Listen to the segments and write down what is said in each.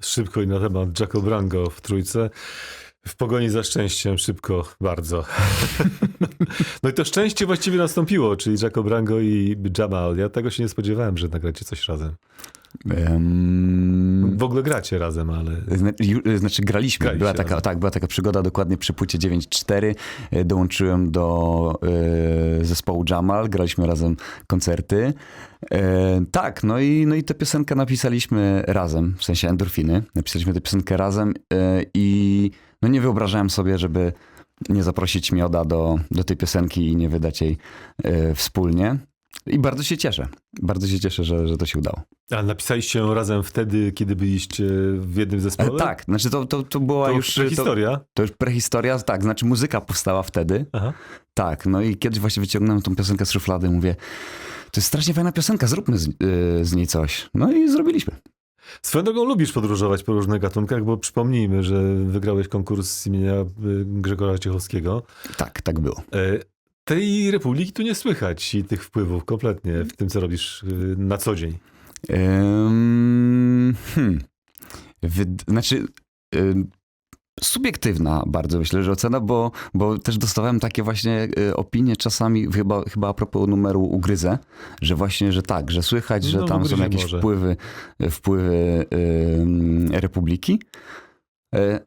Szybko i na temat Jaco Brango w trójce. W pogoni za szczęściem szybko, bardzo. no i to szczęście właściwie nastąpiło, czyli Jaco Brango i Jamal. Ja tego się nie spodziewałem, że nagracie coś razem. W ogóle gracie razem, ale... Znaczy graliśmy. Była taka, razem. tak, była taka przygoda dokładnie przy płycie 9.4. E, Dołączyłem do e, zespołu Jamal, graliśmy razem koncerty. E, tak, no i, no i tę piosenkę napisaliśmy razem, w sensie endorfiny. Napisaliśmy tę piosenkę razem e, i no nie wyobrażałem sobie, żeby nie zaprosić Mioda do, do tej piosenki i nie wydać jej wspólnie. I bardzo się cieszę. Bardzo się cieszę, że, że to się udało. A napisaliście ją razem wtedy, kiedy byliście w jednym E, zespole? tak, znaczy to, to, to była To już... już To. To już prehistoria, tak, znaczy muzyka powstała wtedy. Aha. Tak, no i kiedyś właśnie wyciągnąłem tą piosenkę z szuflady i mówię, to jest strasznie fajna piosenka, zróbmy z, yy, z niej coś. No i zrobiliśmy. Swoją drogą lubisz podróżować po różnych gatunkach, bo przypomnijmy, że wygrałeś konkurs z imienia y, Grzegorza Ciechowskiego. Tak, tak było. E, Tej republiki tu nie słychać i tych wpływów kompletnie w tym, co robisz na co dzień. Hmm. Wyd- znaczy, subiektywna bardzo myślę, że ocena, bo, bo też dostawałem takie właśnie y, opinie czasami, chyba, chyba a propos numeru Ugryzę, że właśnie, że tak, że słychać, że No, w tam są jakieś może. wpływy, wpływy ym, Republiki. E,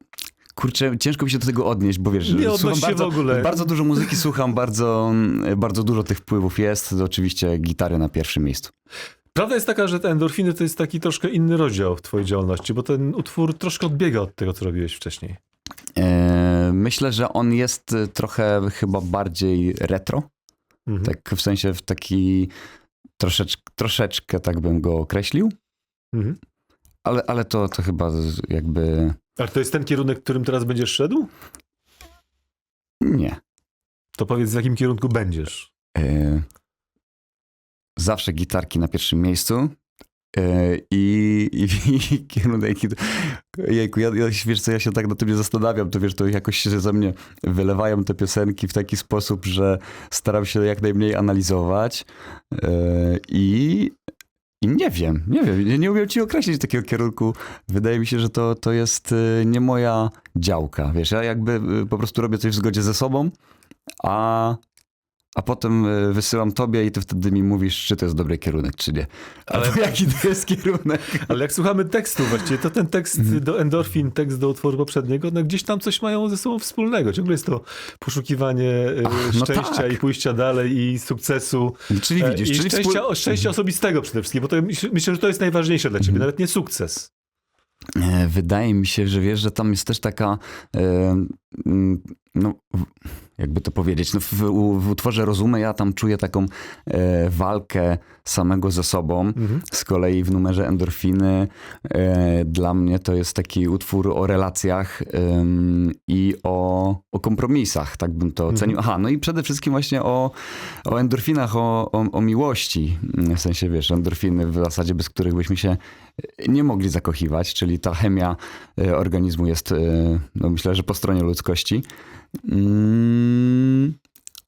Kurczę, ciężko mi się do tego odnieść, bo wiesz, Nie słucham bardzo, w ogóle. bardzo dużo muzyki słucham, bardzo, bardzo dużo tych wpływów jest, oczywiście gitary na pierwszym miejscu. Prawda jest taka, że te endorfiny to jest taki troszkę inny rozdział w twojej działalności, bo ten utwór troszkę odbiega od tego, co robiłeś wcześniej. E, Myślę, że on jest e, trochę chyba bardziej retro. Mhm. Tak w sensie w taki troszecz, troszeczkę tak bym go określił, Mhm. ale, ale to, to chyba jakby Ale to jest ten kierunek, którym teraz będziesz szedł? nie. To powiedz, w jakim kierunku będziesz. E, Zawsze gitarki na pierwszym miejscu. E, I, i, i kierunek. Jejku, ja, ja, wiesz co, ja się tak na tym nie zastanawiam, to wiesz, to jakoś się ze mnie wylewają te piosenki w taki sposób, że staram się jak najmniej analizować e, i, i nie wiem, nie wiem, nie, nie umiem ci określić takiego kierunku. Wydaje mi się, że to, to jest e, nie moja działka, wiesz, ja jakby po prostu robię coś w zgodzie ze sobą, a a potem e, wysyłam tobie i ty wtedy mi mówisz, czy to jest dobry kierunek, czy nie. Ale- Ale jaki to jest kierunek? Ale jak słuchamy tekstu właściwie, to ten tekst Mhm. do endorfin, tekst do utworu poprzedniego, no gdzieś tam coś mają ze sobą wspólnego. Ciągle jest to poszukiwanie y, Ach, no szczęścia tak. i pójścia dalej i sukcesu. Czyli E, widzisz, I czyli szczęścia, wspól... o- szczęścia osobistego przede wszystkim, bo to, myślę, że to jest najważniejsze dla ciebie, Mhm. nawet nie sukces. E, Wydaje mi się, że wiesz, że tam jest też taka, e, no w- jakby to powiedzieć, no w, w, utworze Rozumy ja tam czuję taką e, walkę samego ze sobą. Mhm. Z kolei w numerze Endorfiny e, dla mnie to jest taki utwór o relacjach ym, i o, o kompromisach, tak bym to Mhm. ocenił. Aha, no i przede wszystkim właśnie o, o endorfinach, o, o, o miłości. W sensie, wiesz, endorfiny w zasadzie, bez których byśmy się nie mogli zakochiwać, czyli ta chemia e, organizmu jest, e, no myślę, że po stronie ludzkości. Mm,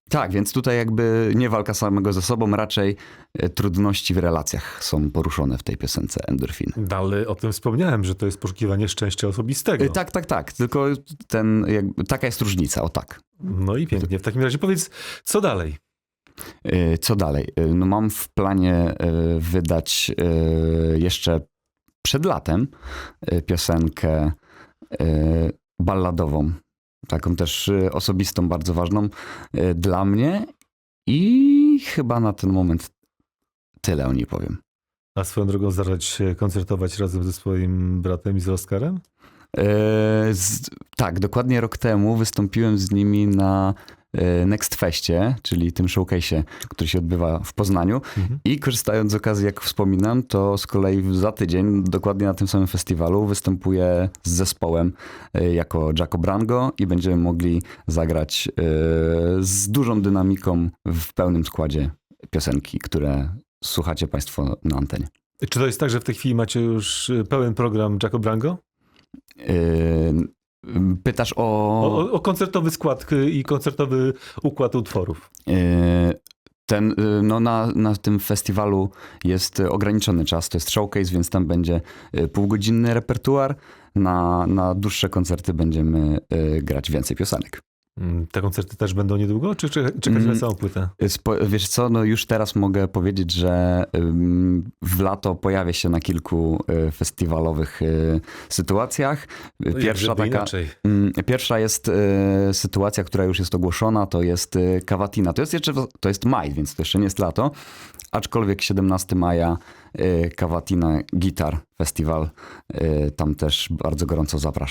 tak, więc tutaj jakby nie walka samego ze sobą, raczej e, trudności w relacjach są poruszone w tej piosence Endorfiny. No, Ale o tym wspomniałem, że to jest poszukiwanie szczęścia osobistego. E, Tak, tak, tak. Tylko ten, jakby, taka jest różnica, o tak. No i pięknie. W takim razie powiedz, co dalej? E, Co dalej? No mam w planie wydać jeszcze przed latem piosenkę balladową. Taką też e, osobistą, bardzo ważną e, dla mnie i chyba na ten moment tyle o niej powiem. A swoją drogą zacząć koncertować razem ze swoim bratem i z Oskarem? E, Z, tak, dokładnie rok temu wystąpiłem z nimi na Next Festie, czyli tym showcase'ie, który się odbywa w Poznaniu. Mhm. I korzystając z okazji, jak wspominam, to z kolei za tydzień, dokładnie na tym samym festiwalu, występuję z zespołem e, jako Jaco Brango i będziemy mogli zagrać e, z dużą dynamiką w pełnym składzie piosenki, które słuchacie Państwo na antenie. Czy to jest tak, że w tej chwili macie już pełen program Jaco Brango? E, Pytasz o... O, o, koncertowy skład y, i koncertowy układ utworów. E, Ten, y, no na, na tym festiwalu jest ograniczony czas, to jest showcase, więc tam będzie y, półgodzinny repertuar. Na, na dłuższe koncerty będziemy grać więcej piosenek. Mm, Te koncerty też będą niedługo, czy czy- czekać na Mm. całą płytę? Y, wiesz co, no już teraz mogę powiedzieć, że w lato pojawię się na kilku y, festiwalowych y, sytuacjach. Y, No Pierwsza taka, Inaczej. Mm, Pierwsza jest e, sytuacja, która już jest ogłoszona, to jest Kawatina. To jest jeszcze to jest maj, więc to jeszcze nie jest lato. Aczkolwiek 17 maja Kawatina Gitar Festival. Tam też bardzo gorąco zapraszam.